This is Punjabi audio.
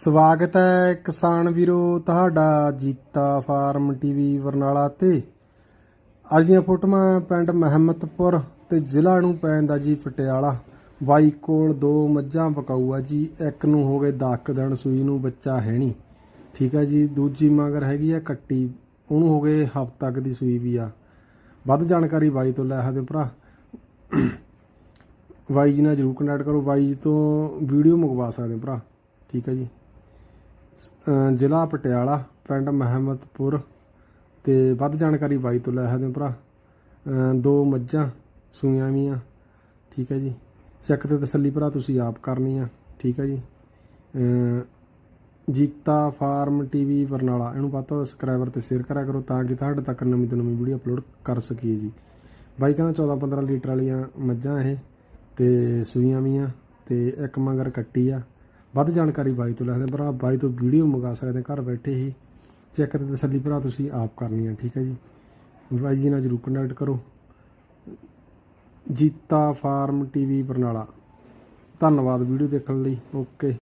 ਸਵਾਗਤ ਹੈ ਕਿਸਾਨ ਵੀਰੋ, ਤੁਹਾਡਾ ਜੀਤਾ ਫਾਰਮ ਟੀਵੀ ਬਰਨਾਲਾ ਤੇ। ਅੱਜ ਦੀਆਂ ਫੋਟੋਆਂ ਪਿੰਡ ਮਹਿਮਤਪੁਰ ਤੇ ਜ਼ਿਲ੍ਹਾ ਨੂੰ ਪੈਂਦਾ ਜੀ ਪਟਿਆਲਾ। ਬਾਈ ਕੋਲ ਦੋ ਮੱਝਾਂ ਪਕਾਊ ਆ ਜੀ, ਇੱਕ ਨੂੰ ਹੋ ਗਏ 10 ਦਿਨ, ਸੂਈ ਨੂੰ ਬੱਚਾ ਹੈ ਨਹੀਂ ਠੀਕ ਹੈ ਜੀ, ਦੂਜੀ ਮਗਰ ਹੈਗੀ ਆ ਕੱਟੀ, ਉਹਨੂੰ ਹੋ ਗਏ ਹਫ਼ਤਾ ਤੱਕ ਦੀ ਸੂਈ ਵੀ ਆ। ਵੱਧ ਜਾਣਕਾਰੀ ਬਾਈ ਤੋਂ ਲੈ ਸਕਦੇ ਹੋ ਭਰਾ। ਬਾਈ ਜੀ ਨਾਲ ਜਰੂਰ ਕੰਟੈਕਟ ਕਰੋ, ਬਾਈ ਜੀ ਤੋਂ ਵੀਡੀਓ ਮੰਗਵਾ ਸਕਦੇ ਹੋ ਭਰਾ। ਠੀਕ ਹੈ ਜੀ। ਜ਼ਿਲ੍ਹਾ ਪਟਿਆਲਾ, ਪਿੰਡ ਮਹਿਮਦਪੁਰ ਤੇ ਵੱਧ ਜਾਣਕਾਰੀ ਬਾਈ ਤੋਂ ਲੈ ਸਕਦੇ ਹੋ ਭਰਾ। ਦੋ ਮੱਝਾਂ, ਸੂਈਆਂ ਵੀ ਆ। ਠੀਕ ਹੈ ਜੀ। ਸਿੱਖ ਤੇ ਤਸੱਲੀ ਭਰਾ, ਤੁਸੀਂ ਆਪ ਕਰਨੀ ਆ। ਠੀਕ ਹੈ ਜੀ। ਜੀਤਾ ਫਾਰਮ ਟੀਵੀ ਬਰਨਾਲਾ, ਇਹਨੂੰ ਵੱਧ ਤੋਂ ਸਬਸਕ੍ਰਾਈਬਰ ਤੇ ਸ਼ੇਅਰ ਕਰਿਆ ਕਰੋ ਤਾਂ ਕਿ ਤੁਹਾਡੇ ਤੱਕ ਨਵੀਂ ਤੋਂ ਨਵੀਂ ਵੀਡੀਓ ਅਪਲੋਡ ਕਰ ਸਕੀਏ ਜੀ। ਬਾਈ ਕਹਿੰਦਾ 14 15 ਲੀਟਰ ਵਾਲੀਆਂ ਮੱਝਾਂ ਇਹ ਤੇ ਸੂਈਆਂ ਵੀ ਆ ਤੇ ਇੱਕ ਮੰਗਰ ਕੱਟੀ ਆ। ਵੱਧ ਜਾਣਕਾਰੀ ਬਾਈ ਤੋਂ ਲੈ ਸਕਦੇ ਭਰਾ, ਬਾਈ ਤੋਂ ਵੀਡੀਓ ਮੰਗਾ ਸਕਦੇ ਘਰ ਬੈਠੇ ਹੀ ਚੈੱਕ ਤੇ ਤਸੱਲੀ ਭਰਾ, ਤੁਸੀਂ ਆਪ ਕਰਨੀ ਹੈ, ਠੀਕ ਹੈ ਜੀ। ਬਾਈ ਜੀ ਨਾਲ ਜਰੂਰ ਕੰਟੈਕਟ ਕਰੋ। Jeeta farm TV Barnala. ਧੰਨਵਾਦ ਵੀਡੀਓ ਦੇਖਣ ਲਈ। ਓਕੇ।